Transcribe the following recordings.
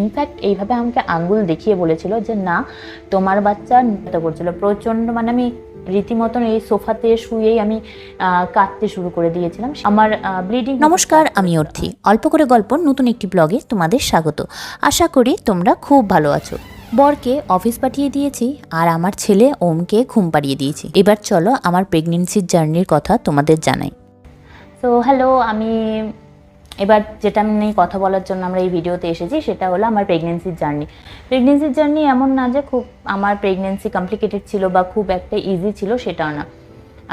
In fact এইভাবে আমাকে আঙ্গুল দেখিয়ে বলেছিল যে না তোমার বাচ্চা এটা করছিল। প্রচণ্ড মানে আমি রীতিমতন এই সোফাতে শুয়েই আমি কাঁদতে শুরু করে দিয়েছিলাম। আমার ব্লিডিং নমস্কার আমি অর্থি। অল্প করে গল্প নতুন একটি ব্লগে তোমাদের স্বাগত। আশা করি তোমরা খুব ভালো আছো। বরকে অফিস পাঠিয়ে দিয়েছি আর আমার ছেলে ওমকে ঘুম পাড়িয়ে দিয়েছি। এবার চলো আমার প্রেগনেন্সির জার্নির কথা তোমাদের জানাই। সো হ্যালো আমি এবার যেটা আমি নিয়ে কথা বলার জন্য আমরা এই ভিডিওতে এসেছি, সেটা হলো আমার প্রেগনেন্সির জার্নি প্রেগনেন্সির জার্নি এমন না যে খুব আমার প্রেগনেন্সি কমপ্লিকেটেড ছিল বা খুব একটা ইজি ছিল সেটাও না।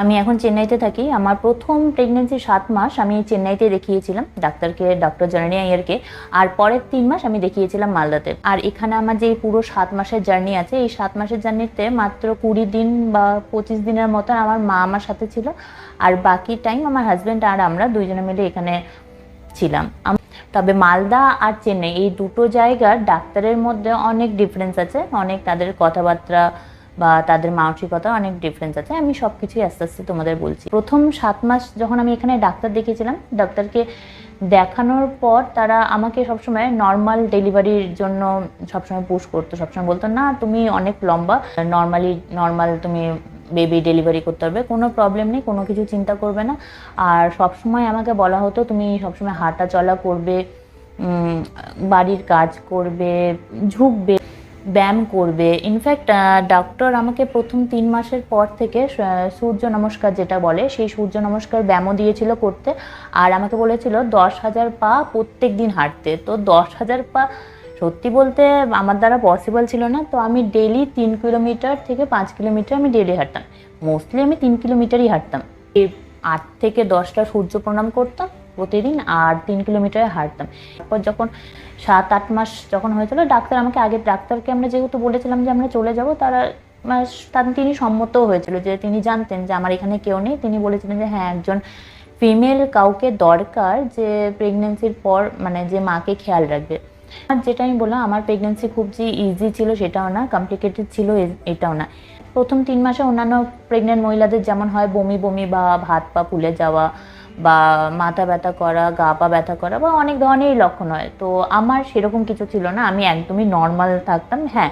আমি এখন চেন্নাইতে থাকি। আমার প্রথম প্রেগনেন্সি সাত মাস আমি চেন্নাইতে দেখিয়েছিলাম, ডাক্তারকে ডক্টর জনানি আইয়ারকে। আর পরের তিন মাস আমি দেখিয়েছিলাম মালদাতে। আর এখানে আমার যে পুরো সাত মাসের জার্নি আছে, এই সাত মাসের জার্নিতে মাত্র কুড়ি দিন বা পঁচিশ দিনের মতো আমার মা আমার সাথে ছিল। আর বাকি টাইম আমার হাজব্যান্ড আর আমরা দুইজনে মিলে এখানে ছিলাম। তবে মালদা আর চেন্নাই, এই দুটো জায়গার ডাক্তারের মধ্যে অনেক ডিফারেন্স আছে, অনেক তাদের কথাবার্তা বা তাদের মানসিকতা অনেক ডিফারেন্স আছে। আমি সব কিছুই আস্তে আস্তে তোমাদের বলছি। প্রথম সাত মাস যখন আমি এখানে ডাক্তার দেখিয়েছিলাম, ডাক্তারকে দেখানোর পর তারা আমাকে সবসময় নর্মাল ডেলিভারির জন্য সবসময় পুশ করতো। সবসময় বলতো, না, তুমি অনেক লম্বা নর্মালি নর্মাল তুমি বেবি ডেলিভারি করতে পারবে, কোনো প্রবলেম নেই, কোনো কিছু চিন্তা করবে না। আর সবসময় আমাকে বলা হতো, তুমি সবসময় হাঁটা চলা করবে বাড়ির কাজ করবে, ঝুঁকবে, ব্যায়াম করবে। ইনফ্যাক্ট ডক্টর আমাকে প্রথম তিন মাসের পর থেকে সূর্য নমস্কার যেটা বলে, সেই সূর্য নমস্কার ব্যায়ামও দিয়েছিল করতে। আর আমাকে বলেছিল, দশ হাজার পা প্রত্যেক দিন হাঁটতে। তো দশ হাজার পা সত্যি বলতে আমার দ্বারা পসিবল ছিল না, তো আমি ডেলি তিন কিলোমিটার থেকে পাঁচ কিলোমিটার আমি ডেলি হাঁটতাম। মোস্টলি আমি তিন কিলোমিটারই হাঁটতাম। আট থেকে দশটা সূর্য প্রণাম করতাম প্রতিদিন আর তিন কিলোমিটারে হাঁটতাম। তারপর যখন সাত আট মাস যখন হয়েছিল, ডাক্তার আমাকে আগে, ডাক্তারকে আমরা যেহেতু বলেছিলাম যে আমরা চলে যাব, তার তিনি সম্মতও হয়েছিল যে তিনি জানতেন যে আমার এখানে কেউ নেই। তিনি বলেছিলেন যে হ্যাঁ একজন ফিমেল কাউকে দরকার যে প্রেগনেন্সির পর মানে যে মাকে খেয়াল রাখবে। আর যেটা আমি বললাম, আমার প্রেগনেন্সি খুব যে ইজি ছিল সেটাও না কমপ্লিকেটেড ছিল এটাও না। প্রথম তিন মাসে অন্যান্য প্রেগনেন্ট মহিলাদের যেমন হয় বমি বমি বা ভাত পা ফুলে যাওয়া বা মাথা ব্যথা করা, গা পা ব্যথা করা বা অনেক ধরনেরই লক্ষণ হয়। তো আমার সেরকম কিছু ছিল না, আমি একদমই নর্মাল থাকতাম। হ্যাঁ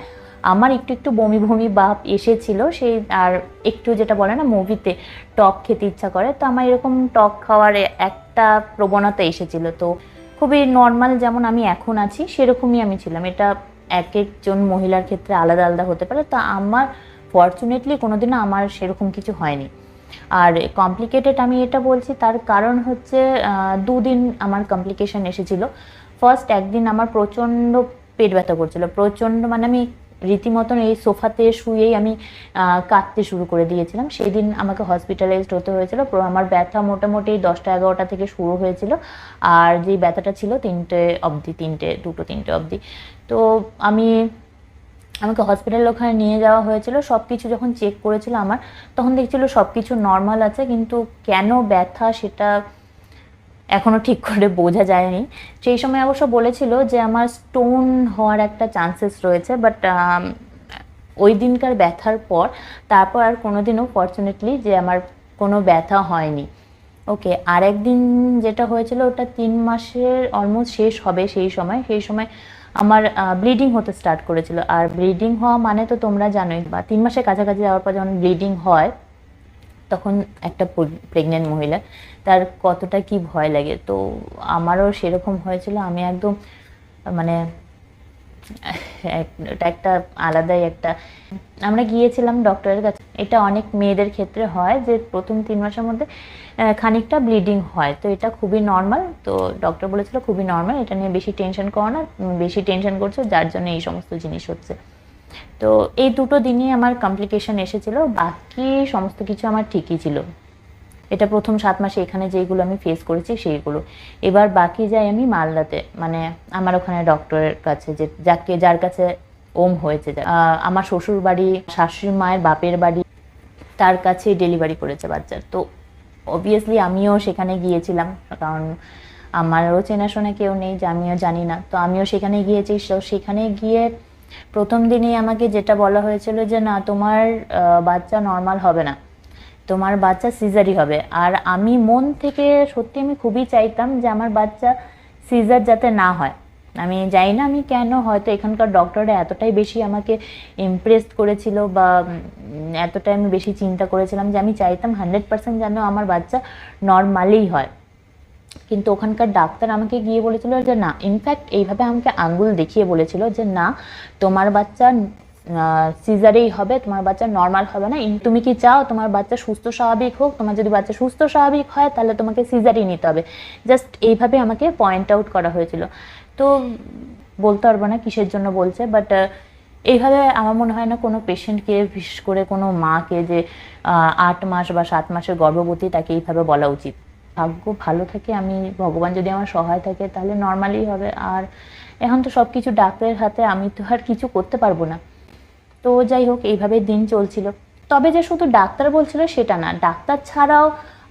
আমার একটু একটু বমি বমি ভাব এসেছিল সেই, আর একটু যেটা বলে না মুভিতে টক খেতে ইচ্ছা করে, তো আমার এরকম টক খাওয়ার একটা প্রবণতা এসেছিল। তো খুবই নর্মাল যেমন আমি এখন আছি, সেরকমই আমি ছিলাম। এটা এক একজন মহিলার ক্ষেত্রে আলাদা আলাদা হতে পারে। তা আমার ফর্চুনেটলি কোনোদিনও আমার সেরকম কিছু হয়নি। আর কমপ্লিকেটেড আমি এটা বলছি, তার কারণ হচ্ছে দুদিন আমার কমপ্লিকেশন এসেছিল। ফার্স্ট একদিন আমার প্রচণ্ড পেট ব্যথা করছিল। প্রচণ্ড মানে আমি রীতিমতন এই সোফাতে শুয়েই আমি কাঁদতে শুরু করে দিয়েছিলাম। সেদিন আমাকে হসপিটালাইজড হতে হয়েছিল। আমার ব্যথা মোটামুটি দশটা এগারোটা থেকে শুরু হয়েছিল। আর যেই ব্যথাটা ছিল তিনটে অবধি, তিনটে, দুটো তিনটে অবধি। তো আমি, আমাকে হসপিটাল ওখানে নিয়ে যাওয়া হয়েছিল। সব কিছু যখন চেক করেছিল আমার, তখন দেখছিল সব কিছু নর্মাল আছে। কিন্তু কেন ব্যথা সেটা এখনও ঠিক করে বোঝা যায়নি। সেই সময় অবশ্য বলেছিল যে আমার স্টোন হওয়ার একটা চান্সেস রয়েছে বাট ওই দিনকার ব্যথার পর, তারপর আর কোনোদিনও ফর্চুনেটলি যে আমার কোনো ব্যথা হয়নি। ওকে আর একদিন যেটা হয়েছিল ওটা তিন মাসের অলমোস্ট শেষ হবে সেই সময়। সেই সময় আমার ব্লিডিং হতে স্টার্ট করেছিল। আর ব্লিডিং হওয়া মানে তো তোমরা জানোই, বা তিন মাসের কাছাকাছি যাওয়ার পর যখন ব্লিডিং হয় তখন একটা প্রেগনেন্ট মহিলা, তার কতটা কি ভয় লাগে? তো আমারও সেরকম হয়েছিল। আমি একদম মানে এটা একটা আলাদাই একটা, আমরা গিয়েছিলাম ডক্টরের কাছে। এটা অনেক মেয়েদের ক্ষেত্রে হয় যে, প্রথম তিন মাসের মধ্যে খানিকটা ব্লিডিং হয়। তো এটা খুবই নর্মাল তো ডক্টর বলেছিল খুবই নর্মাল এটা নিয়ে বেশি টেনশন করো না, বেশি টেনশন করছ, যার জন্য এই সমস্ত জিনিস হচ্ছে। তো এই দুটো দিনই আমার কমপ্লিকেশন এসেছিল, বাকি সমস্ত কিছু আমার ঠিকই ছিল। এটা প্রথম সাত মাসে এখানে যেইগুলো আমি ফেস করেছি সেইগুলো। এবার বাকি যাই আমি মালদাতে মানে আমার ওখানে ডক্টরের কাছে, যে যাকে, যার কাছে ওম হয়েছে। আমার শ্বশুর বাড়ি শাশুড়ি মায়ের বাপের বাড়ি, তার কাছে ডেলিভারি করেছে বাচ্চার। তো অবভিয়াসলি আমিও সেখানে গিয়েছিলাম, কারণ আমারও চেনাশোনা কেউ নেই যে আমিও জানি না। তো আমিও সেখানে গিয়েছি সেখানে গিয়ে প্রথম দিনেই আমাকে যেটা বলা হয়েছিল যে, না, তোমার বাচ্চা নর্মাল হবে না। তোমার বাচ্চা সিজারই হবে। আর আমি মন থেকে সত্যি আমি খুবই চাইতাম যে, আমার বাচ্চা সিজার যাতে না হয়। আমি জানি না আমি কেন, হয়তো এখানকার ডক্টররা এতটাই বেশি আমাকে ইমপ্রেসড করেছিল বা এতটাই আমি বেশি চিন্তা করেছিলাম যে, আমি চাইতাম হান্ড্রেড পার্সেন্ট যেন আমার বাচ্চা নর্মালেই হয়। কিন্তু ওখানকার ডাক্তার আমাকে গিয়ে বলেছিল যে না ইনফ্যাক্ট এইভাবে আমাকে আঙ্গুল দেখিয়ে বলেছিল যে না, তোমার বাচ্চা সিজারেই হবে, তোমার বাচ্চা নর্মাল হবে না। তুমি কি চাও তোমার বাচ্চা সুস্থ, স্বাভাবিক হোক? তোমার যদি বাচ্চা সুস্থ, স্বাভাবিক হয়, তাহলে তোমাকে সিজারই নিতে হবে। জাস্ট এইভাবে আমাকে পয়েন্ট আউট করা হয়েছিল। তো বলতে পারব না কিসের জন্য বলছে বাট এইভাবে আমার মনে হয় না কোনো পেশেন্টকে বিশেষ করে কোনো মাকে যে আট মাস বা সাত মাসের গর্ভবতী, তাকে এইভাবে বলা উচিত। ভাগ্য ভালো থাকে, আমি, ভগবান যদি আমার সহায় থাকে, তাহলে নর্মালি হবে। আর এখন তো সব কিছু ডাক্তারের হাতে, আমি তো আর কিছু করতে পারব না। তো যাই হোক, এইভাবে দিন চলছিল। তবে যে শুধু ডাক্তার বলছিল, সেটা না। ডাক্তার ছাড়াও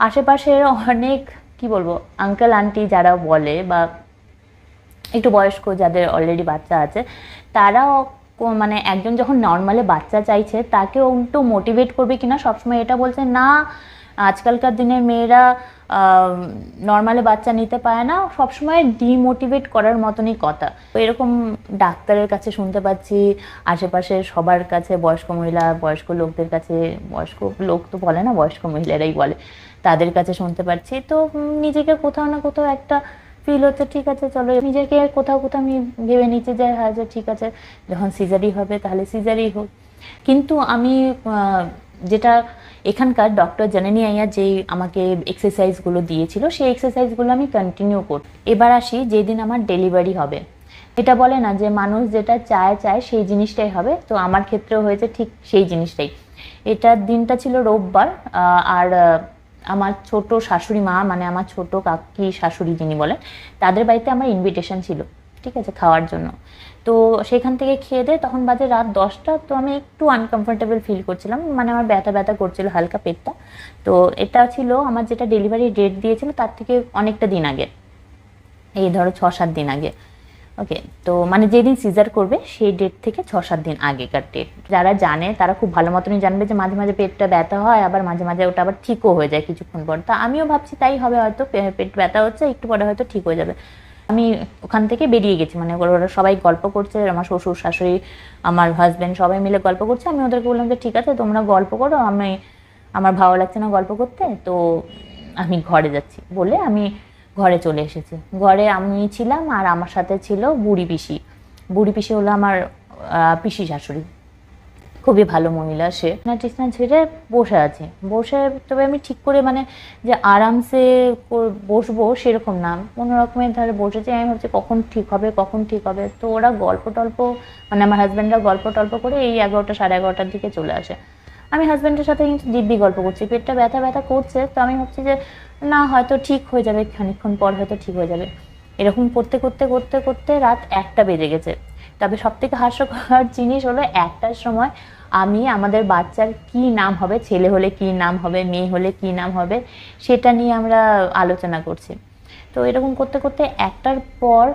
আশেপাশের অনেক, কি বলব আঙ্কেল আন্টি যারা বলে বা একটু বয়স্ক যাদের অলরেডি বাচ্চা আছে, তারাও মানে একজন যখন নর্মালে বাচ্চা চাইছে তাকে উল্টো মোটিভেট করবে কিনা, সবসময় এটা বলছে, না আজকালকার দিনে মেয়েরা নর্মালে বাচ্চা নিতে পারে না, সবসময় ডিমোটিভেট করার মতনই কথা। এরকম ডাক্তারের কাছে শুনতে পাচ্ছি, আশেপাশে সবার কাছে বয়স্ক মহিলা, বয়স্ক লোকদের কাছে, বয়স্ক লোক তো বলে না, বয়স্ক মহিলারাই বলে, তাদের কাছে শুনতে পাচ্ছি। তো নিজেকে কোথাও না কোথাও একটা ফিল হচ্ছে, ঠিক আছে, চলো। নিজেকে কোথাও কোথাও আমি ভেবে নিচে যাই হ্যাঁ যে ঠিক আছে, যখন সিজারি হবে তাহলে সিজারি হোক। কিন্তু আমি যেটা এখানকার ডক্টর জেনেনি আইয়া যেই আমাকে এক্সারসাইজগুলো দিয়েছিল, সেই এক্সারসাইজগুলো আমি কন্টিনিউ করি এবার আসি যেদিন আমার ডেলিভারি হবে। এটা বলে না যে মানুষ যেটা চায় চায় সেই জিনিসটাই হবে। তো আমার ক্ষেত্রেও হয়েছে ঠিক সেই জিনিসটাই। এটার দিনটা ছিল রোববার আর আমার ছোট শাশুড়ি মা মানে আমার ছোট কাকি শাশুড়ি যিনি বলেন, তাদের বাড়িতে আমার ইনভিটেশন ছিল। ঠিক আছে, খাওয়ার জন্য। তো সেখান থেকে খেয়ে দিয়ে তখন বাজে রাত দশটা, তো আমি একটু আনকমফোর্টেবল ফিল করছিলাম। মানে আমার ব্যথা ব্যথা করছিল হালকা পেটটা। তো এটা ছিল আমার যেটা ডেলিভারি ডেট দিয়েছিল, তার থেকে অনেকটা দিন আগে। এই ধরো ছ সাত দিন আগে। ওকে তো মানে যেদিন সিজার করবে, সেই ডেট থেকে ছ সাত দিন আগেকার ডেট যারা জানে, তারা খুব ভালো মতনই জানবে যে মাঝে মাঝে পেটটা ব্যথা হয়, আবার মাঝে মাঝে ওটা আবার ঠিকও হয়ে যায় কিছুক্ষণ পর। তা আমিও ভাবছি তাই হবে, হয়তো পেট ব্যথা হচ্ছে, একটু পরে হয়তো ঠিক হয়ে যাবে। আমি ওখান থেকে বেরিয়ে গেছি। মানে ওরা সবাই গল্প করছে, আমার শ্বশুর, শাশুড়ি, আমার হাজব্যান্ড সবাই মিলে গল্প করছে। আমি ওদেরকে বললাম যে, ঠিক আছে, তোমরা গল্প করো। আমি, আমার ভালো লাগছে না গল্প করতে। তো আমি ঘরে যাচ্ছি। বলে আমি ঘরে চলে এসেছি। ঘরে আমি ছিলাম আর আমার সাথে ছিল বুড়ি পিসি। বুড়ি পিসি হলো আমার পিসি শাশুড়ি। খুবই ভালো মহিলা সে। না টিসনা ছেড়ে বসে আছে। বসে, তবে আমি ঠিক করে মানে যে আরামসে বসবো সেরকম না। কোনো রকমের ধারে বসেছি, আমি ভাবছি কখন ঠিক হবে, কখন ঠিক হবে। তো ওরা গল্প টল্প মানে আমার হাজব্যান্ডরা গল্প টল্প করে এই এগারোটা সাড়ে এগারোটার দিকে চলে আসে। আমি হাজব্যান্ডের সাথে কিন্তু দিব্যি গল্প করছি, পেটটা ব্যথা ব্যথা করছে। তো আমি ভাবছি যে না, হয়তো ঠিক হয়ে যাবে, খানিকক্ষণ পর হয়তো ঠিক হয়ে যাবে। এরকম করতে করতে করতে করতে রাত একটা বেজে গেছে। তবে সব থেকে হাস্যকর জিনিস হলো একটার সময় আমি আমাদের বাচ্চার কি নাম হবে, ছেলে হলে কি নাম হবে, মেয়ে হলে কি নাম হবে, সেটা নিয়ে আমরা আলোচনা করছি। তো এরকম করতে করতে একটার পর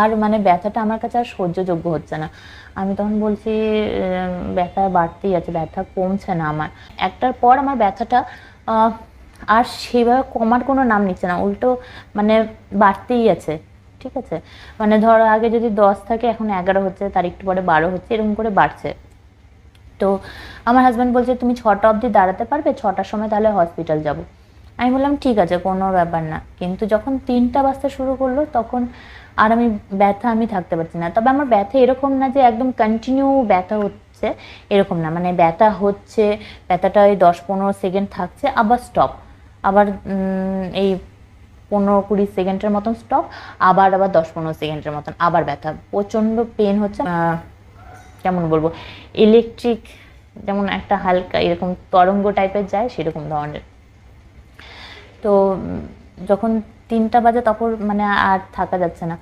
আর মানে ব্যথাটা আমার কাছে আর সহ্যযোগ্য হচ্ছে না। আমি তখন বলছি ব্যথা বাড়তেই আছে, ব্যথা কমছে না আমার। একটার পর আমার ব্যথাটা আর সেভাবে কমার কোনো নাম নিচ্ছে না, উল্টো মানে বাড়তেই আছে। ঠিক আছে? মানে ধরো আগে যদি দশ থাকে, এখন এগারো হচ্ছে, তার একটু পরে বারো হচ্ছে, এরকম করে বাড়ছে। তো আমার হাজব্যান্ড বলছে, তুমি ছটা অবধি দাঁড়াতে পারবে? ছটার সময় তাহলে হসপিটাল যাব। আমি বললাম, ঠিক আছে, কোনো ব্যাপার না। কিন্তু যখন তিনটা বাজতে শুরু করল, তখন আর আমি ব্যথা, আমি থাকতে পারছি না। তবে আমার ব্যথা এরকম না যে একদম কন্টিনিউ ব্যথা হচ্ছে, এরকম না। মানে ব্যথা হচ্ছে, ব্যথাটা ওই দশ পনেরো সেকেন্ড থাকছে, আবার স্টপ আবার এই পনেরো কুড়ি সেকেন্ডের মতন স্টপ আবার আবার দশ পনেরো সেকেন্ডের মতন আবার ব্যথা। প্রচণ্ড পেন হচ্ছে। কেমন বলব? ইলেকট্রিক যেমন একটা হালকা এরকম তরঙ্গ টাইপের যায়, সেরকম ধরনের। তো যখন তিনটা বাজে তখন মানে আর থাকা যাচ্ছে না।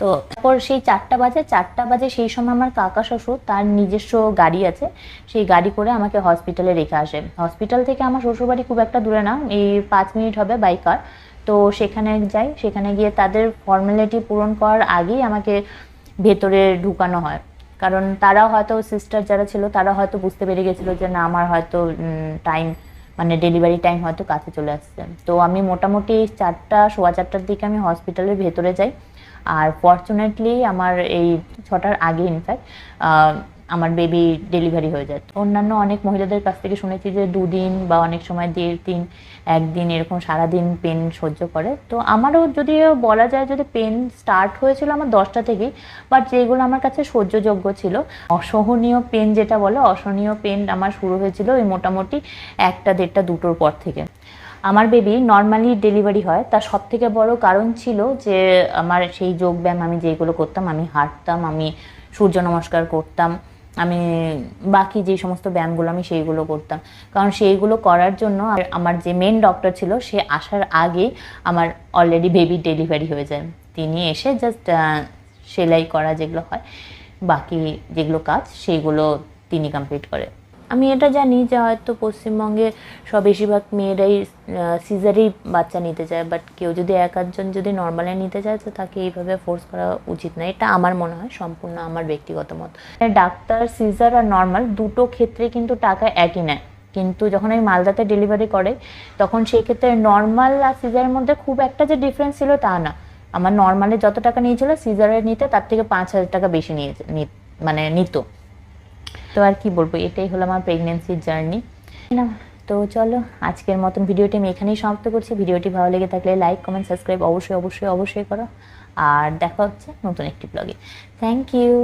তো, তারপর সেই চারটা বাজে চারটা বাজে সেই সময় আমার কাকা শ্বশুর, তার নিজস্ব গাড়ি আছে, সেই গাড়ি করে আমাকে হসপিটালে রেখে আসে। হসপিটাল থেকে আমার শ্বশুরবাড়ি খুব একটা দূরে না, এই পাঁচ মিনিট হবে বাইকার তো সেখানে যাই, সেখানে গিয়ে তাদের ফর্মালিটি পূরণ করার আগেই আমাকে ভেতরে ঢুকানো হয়। কারণ তারা হয়তো সিস্টার যারা ছিল, তারা হয়তো বুঝতে পেরে গেছিল যে না, আমার হয়তো টাইম মানে ডেলিভারি টাইম হয়তো কাছে চলে আসছে। তো আমি মোটামুটি চারটা, সোয়া চারটার দিকে আমি হসপিটালের ভেতরে যাই। আর ফর্চুনেটলি আমার এই ছটার আগে ইনফ্যাক্ট আমার বেবি ডেলিভারি হয়ে যায়। অন্যান্য অনেক মহিলাদের কাছ থেকে শুনেছি যে দুদিন বা অনেক সময় দেড় দিন, একদিন এরকম সারাদিন পেন সহ্য করে। তো আমারও যদিও বলা যায় যদি পেন স্টার্ট হয়েছিল আমার দশটা থেকেই বাট যেগুলো আমার কাছে সহ্যযোগ্য ছিল, অসহনীয় পেন যেটা বলে, অসহনীয় পেন আমার শুরু হয়েছিল ওই মোটামুটি একটা, দেড়টা, দুটোর পর থেকে। আমার বেবি নর্মালি ডেলিভারি হয়। তার সব থেকে বড় কারণ ছিল যে আমার সেই যোগব্যায়াম আমি যেগুলো করতাম, আমি হাঁটতাম, আমি সূর্য নমস্কার করতাম আমি বাকি যে সমস্ত ব্যায়ামগুলো আমি সেইগুলো করতাম। কারণ সেইগুলো করার জন্য আমার যে মেন ডক্টর ছিল, সে আসার আগে আমার অলরেডি বেবি ডেলিভারি হয়ে যায়। তিনি এসে জাস্ট সেলাই করা যেগুলো হয়, বাকি যেগুলো কাজ, সেইগুলো তিনি কমপ্লিট করে। আমি এটা জানি যে হয়তো পশ্চিমবঙ্গে সব বেশিরভাগ মেয়েরাই সিজারেই বাচ্চা নিতে চায় বাট কেউ যদি এক আধজন যদি নর্মালে নিতে চায়, তো তাকে এইভাবে ফোর্স করা উচিত না। এটা আমার মনে হয়, সম্পূর্ণ আমার ব্যক্তিগত মত। ডাক্তার, সিজার আর নর্মাল দুটো ক্ষেত্রে কিন্তু টাকা একই নেয়। কিন্তু যখন আমি মালদাতে ডেলিভারি করে, তখন সেই ক্ষেত্রে নর্মাল আর সিজারের মধ্যে খুব একটা যে ডিফারেন্স ছিল তা না। আমার নর্মালে যত টাকা নিয়েছিল সিজারের নিতে তার থেকে পাঁচ হাজার টাকা বেশি নিয়েছে নি- মানে নিত। তো আর কি বলব, এটাই হলো আমার প্রেগনেন্সির জার্নি না তো চলো, আজকের মতন ভিডিওটি আমি এখানেই সমাপ্ত করছি। ভিডিওটি ভালো লেগে থাকলে লাইক কমেন্ট সাবস্ক্রাইব অবশ্যই অবশ্যই অবশ্যই করো। আর দেখা হচ্ছে নতুন একটি ব্লগে থ্যাংক ইউ